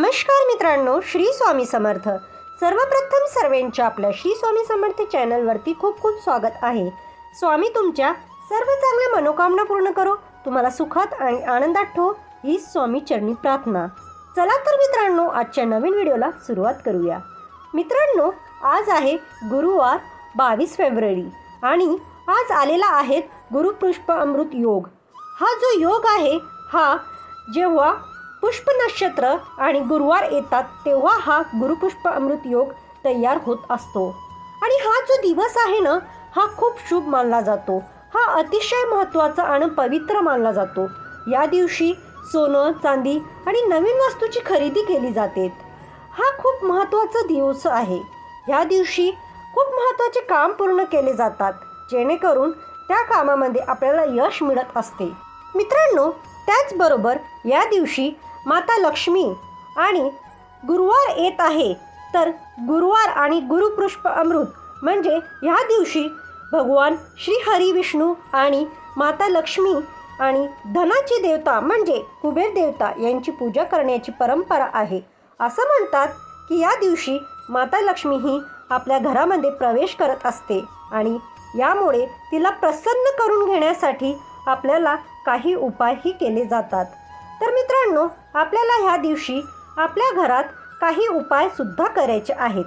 नमस्कार मित्रांनो श्री स्वामी समर्थ. सर्वप्रथम सर्वांच्या आपल्या श्री स्वामी समर्थ चॅनलवरती खूप खूप स्वागत आहे. स्वामी तुमच्या सर्व चांगल्या मनोकामना पूर्ण करो. तुम्हाला सुखात आणि आनंदात ठो ही स्वामी चरणी प्रार्थना. चला तर मित्रांनो आजच्या नवीन व्हिडिओला सुरुवात करूया. मित्रांनो आज आहे गुरुवार बावीस फेब्रुवारी आणि आज आलेला आहे गुरुपुष्प अमृत योग. हा जो योग आहे हा जेव्हा पुष्प नक्षत्र आणि गुरुवार येतात तेव्हा हा गुरुपुष्प अमृत योग तयार होत असतो. आणि हा जो दिवस आहे ना हा खूप शुभ मानला जातो. हा अतिशय महत्त्वाचा आणि पवित्र मानला जातो. या दिवशी सोनं चांदी आणि नवीन वस्तूची खरेदी केली जाते. हा खूप महत्त्वाचा दिवस आहे. ह्या दिवशी खूप महत्त्वाचे काम पूर्ण केले जातात जेणेकरून त्या कामामध्ये आपल्याला यश मिळत असते. मित्रांनो त्याचबरोबर या दिवशी माता लक्ष्मी आणि गुरुवार येत आहे. तर गुरुवार आणि गुरुपुष्प अमृत म्हणजे ह्या दिवशी भगवान श्री हरी विष्णू आणि माता लक्ष्मी आणि धनाची देवता म्हणजे कुबेर देवता यांची पूजा करण्याची परंपरा आहे. असं म्हणतात की या दिवशी माता लक्ष्मी ही आपल्या घरामध्ये प्रवेश करत असते आणि यामुळे तिला प्रसन्न करून घेण्यासाठी आपल्याला काही उपायही केले जातात. तर मित्रांनो आपल्याला ह्या दिवशी आपल्या घरात काही उपायसुद्धा करायचे आहेत.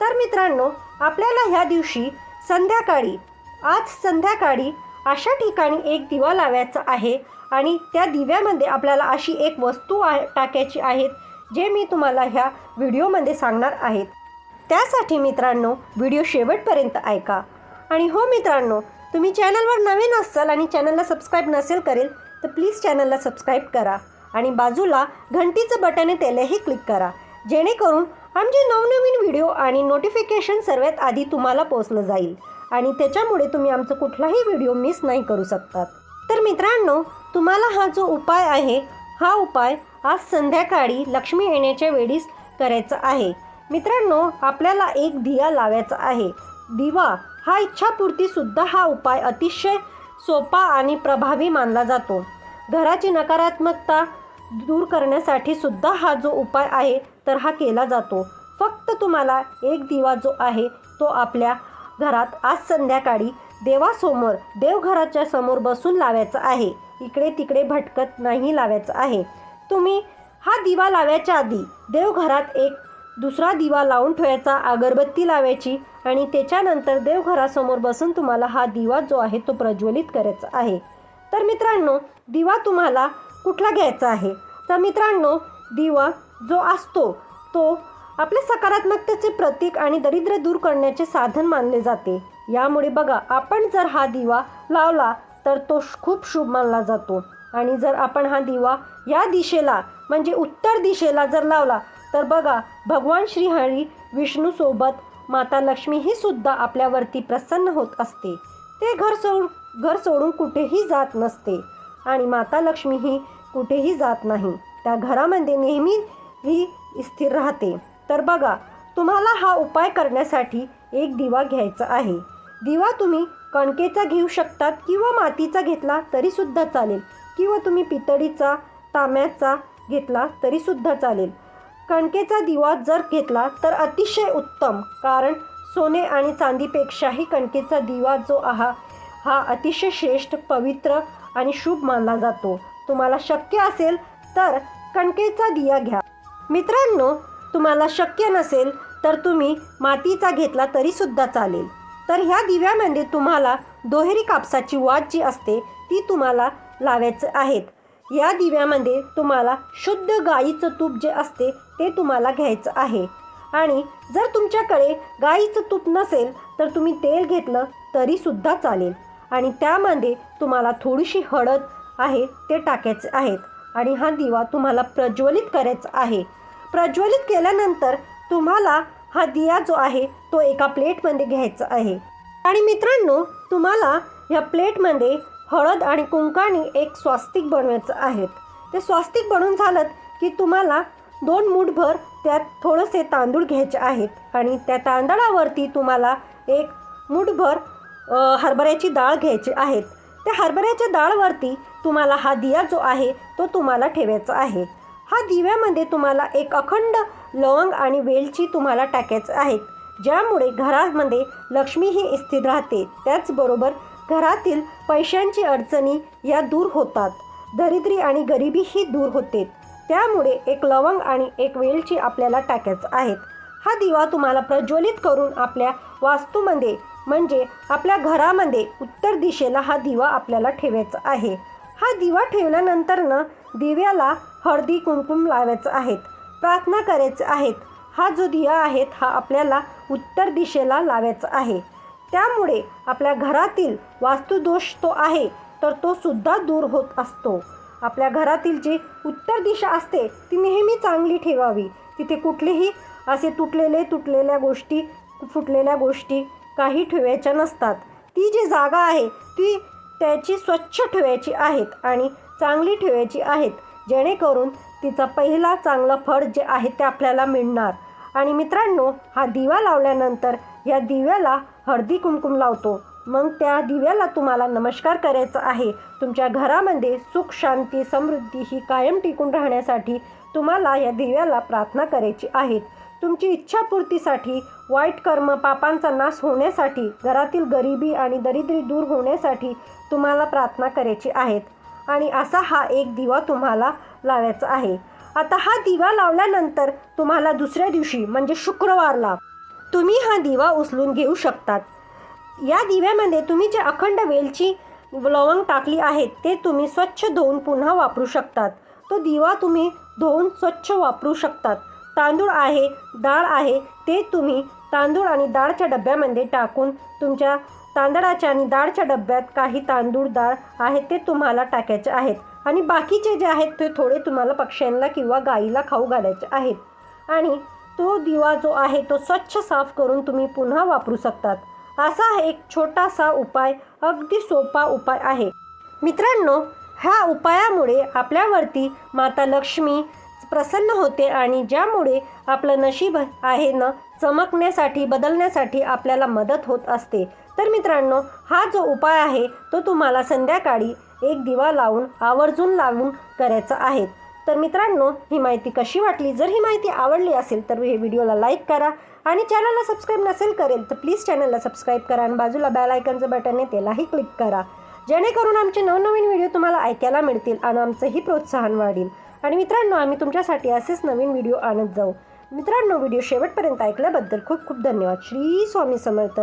तर मित्रांनो आपल्याला ह्या दिवशी संध्याकाळी आज संध्याकाळी अशा ठिकाणी एक दिवा लावायचा आहे आणि त्या दिव्यामध्ये आपल्याला अशी एक वस्तू आ टाकायची आहेत जे मी तुम्हाला ह्या व्हिडिओमध्ये सांगणार आहेत. त्यासाठी मित्रांनो व्हिडिओ शेवटपर्यंत ऐका. आणि हो मित्रांनो तुम्ही चॅनलवर नवीन असाल आणि चॅनलला सबस्क्राईब नसेल करेल तर प्लीज चॅनलला सबस्क्राईब करा आणि बाजूला घंटीचं बटन आहे त्यालाही क्लिक करा. जेणेकरून आमचे नवनवीन व्हिडिओ आणि नोटिफिकेशन सर्वात आधी तुम्हाला पोचलं जाईल. आणि त्याच्यामुळे तुम्ही आमचं कुठलाही व्हिडिओ मिस नाही करू शकतात. तर मित्रांनो तुम्हाला हा जो उपाय आहे हा उपाय आज संध्याकाळी लक्ष्मी येण्याच्या वेळीस करायचा आहे. मित्रांनो आपल्याला एक दिया लावायचा आहे. दिवा हा इच्छापूर्तीसुद्धा हा उपाय अतिशय सोपा आणि प्रभावी मानला जातो. घराची नकारात्मकता दूर करण्यासाठी सुद्धा हा जो उपाय आहे तर हा केला जातो. फक्त तुम्हाला एक दिवा जो आहे तो आपल्या घरात आज संध्याकाळी देवासमोर देवघराच्या समोर बसून लावायचा आहे. इकडे तिकडे भटकत नाही लावायचं आहे. तुम्ही हा दिवा लावायच्या आधी देवघरात एक दुसरा दिवा लावून ठेवायचा अगरबत्ती लावायची आणि त्याच्यानंतर देवघरासमोर बसून तुम्हाला हा दिवा जो आहे तो प्रज्वलित करायचा आहे. तर मित्रांनो दिवा तुम्हाला कुठला घ्यायचा आहे? तर मित्रांनो दिवा जो असतो तो आपल्या सकारात्मकतेचे प्रतीक आणि दरिद्र दूर करण्याचे साधन मानले जाते. यामुळे बघा आपण जर हा दिवा लावला तर तो खूप शुभ मानला जातो. आणि जर आपण हा दिवा या दिशेला म्हणजे उत्तर दिशेला जर लावला तर बघा भगवान श्रीहरी विष्णूसोबत माता लक्ष्मी ही सुद्धा आपल्यावरती प्रसन्न होत असते. ते घर सोड घर सोडून कुठेही जात नसते. आणि माता लक्ष्मी ही कुठेही जात नाही. त्या घरामध्ये नेहमी ही स्थिर राहते. तर बघा तुम्हाला हा उपाय करण्यासाठी एक दिवा घ्यायचा आहे. दिवा तुम्ही कणकेचा घेऊ शकतात किंवा मातीचा घेतला तरीसुद्धा चालेल. किंवा तुम्ही पितळीचा तांब्याचा घेतला तरीसुद्धा चालेल. कणकेचा दिवा जर घेतला तर अतिशय उत्तम कारण सोने आणि चांदीपेक्षाही कणकेचा दिवा जो आहा हा अतिशय श्रेष्ठ पवित्र आणि शुभ मानला जातो. तुम्हाला शक्य असेल तर कणकेचा दिया घ्या. मित्रांनो तुम्हाला शक्य नसेल तर तुम्ही मातीचा घेतला तरीसुद्धा चालेल. तर ह्या दिव्यामध्ये म्हणजे तुम्हाला दोहेरी कापसाची वाट जी असते ती तुम्हाला लावायचं आहेत. या दिव्यामध्ये म्हणजे तुम्हाला शुद्ध गाईचं तूप जे असते ते तुम्हाला घ्यायचं आहे. आणि जर तुमच्याकडे गाईचं तूप नसेल तर तुम्ही तेल घेतलं तरीसुद्धा चालेल. आणि त्यामध्ये तुम्हाला थोडीशी हळद आहे ते टाकायचे आहेत. आणि हा दिवा तुम्हाला प्रज्वलित करायचा आहे. प्रज्वलित केल्यानंतर तुम्हाला हा दिया जो आहे तो एका प्लेटमध्ये घ्यायचा आहे. आणि मित्रांनो तुम्हाला ह्या प्लेटमध्ये हळद आणि कुंकाने एक स्वास्तिक बनवायचं आहे. ते स्वास्तिक बनवून झालं की तुम्हाला दोन मूठभर त्यात थोडेसे तांदूळ घ्यायचे आहेत. आणि त्या तांदळावरती तुम्हाला एक मूठभर हरभऱ्याची डाळ घ्यायची आहेत. त्या हरभऱ्याच्या डाळवरती तुम्हाला हा दिया जो आहे तो तुम्हाला ठेवायचा आहे. हा दिव्यामध्ये तुम्हाला एक अखंड लवंग आणि वेलची तुम्हाला टाकायचं आहेत. ज्यामुळे घरामध्ये लक्ष्मी ही स्थिर राहते. त्याचबरोबर घरातील पैशांची अडचणी या दूर होतात. दरिद्री आणि गरिबी ही दूर होते. त्यामुळे एक लवंग आणि एक वेलची आपल्याला टाकायचं आहेत. हा दिवा तुम्हाला प्रज्वलित करून आपल्या वास्तूमध्ये म्हणजे आपल्या घरामध्ये उत्तर दिशेला हा दिवा आपल्याला ठेवायचा आहे. हा दिवा ठेवल्यानंतर दिव्याला हळदी कुंकुम लावायचं आहेत प्रार्थना करायचं आहेत. हा जो दिवा आहेत हा आपल्याला उत्तर दिशेला लावायचा आहे. त्यामुळे आपल्या घरातील वास्तुदोष तो आहे तर तो सुद्धा दूर होत असतो. आपल्या घरातील जी उत्तर दिशा असते ती नेहमी चांगली ठेवावी. तिथे कुठलेही असे तुटलेले तुटलेल्या गोष्टी फुटलेल्या गोष्टी काही ठेवायच्या नसतात. ती जी जागा आहे ती त्याची स्वच्छ ठेवायची आहेत आणि चांगली ठेवायची आहेत जेणेकरून तिचा पहिला चांगलं फळ जे आहे ते आपल्याला मिळणार. आणि मित्रांनो हा दिवा लावल्यानंतर या दिव्याला हळदी कुमकुम लावतो. मग त्या दिव्याला तुम्हाला नमस्कार करायचा आहे. तुमच्या घरामध्ये सुख शांती समृद्धी ही कायम टिकून राहण्यासाठी तुम्हाला या दिव्याला प्रार्थना करायची आहे. तुमची इच्छापूर्तीसाठी वाईट कर्म पापांचा नाश होण्यासाठी घरातील गरिबी आणि दरिद्री दूर होण्यासाठी तुम्हाला प्रार्थना करायची आहेत. आणि असा हा एक दिवा तुम्हाला लावायचा आहे. आता हा दिवा लावल्यानंतर तुम्हाला दुसऱ्या दिवशी म्हणजे शुक्रवारला तुम्ही हा दिवा उचलून घेऊ शकतात. या दिव्यामध्ये तुम्ही जे अखंड वेलची लवंग टाकली आहेत ते तुम्ही स्वच्छ धुवून पुन्हा वापरू शकतात. तो दिवा तुम्ही धुवून स्वच्छ वापरू शकतात. तांदूळ आहे डाळ आहे ते तुम्ही तांदूळ आणि डाळच्या डब्यामध्ये टाकून तुमच्या तांदळाच्या आणि डाळच्या डब्यात काही तांदूळ डाळ आहे ते तुम्हाला टाकायचे आहेत. आणि बाकीचे जे आहेत ते थोडे तुम्हाला पक्ष्यांना किंवा गाईला खाऊ घालायचे आहेत. आणि तो दिवा जो आहे तो स्वच्छ साफ करून तुम्ही पुन्हा वापरू शकतात. असा एक छोटासा उपाय अगदी सोपा उपाय आहे. मित्रांनो ह्या उपायामुळे आपल्यावरती माता लक्ष्मी प्रसन्न होते आणि ज्यामुळे आपलं नशीब आहे ना चमकण्यासाठी बदलण्यासाठी आपल्याला मदत होत असते. तर मित्रांनो हा जो उपाय आहे तो तुम्हाला संध्याकाळी एक दिवा लावून आवर्जून लावून करायचा आहे. तर मित्रांनो ही माहिती कशी वाटली? जर ही माहिती आवडली असेल तर हे व्हिडिओला लाईक करा आणि चॅनलला सबस्क्राईब नसेल करेल तर प्लीज चॅनलला सबस्क्राईब करा आणि बाजूला बेल आयकनचं बटन आहे त्यालाही क्लिक करा. जेणेकरून आमचे नवनवीन व्हिडिओ तुम्हाला ऐकायला मिळतील आणि आमचंही प्रोत्साहन वाढेल. आणि मित्रांनो आम्ही तुमच्यासाठी असेच नवीन व्हिडिओ आणत जाऊ. मित्रांनो व्हिडिओ शेवटपर्यंत ऐकल्याबद्दल खूप खूप धन्यवाद. श्री स्वामी समर्थ.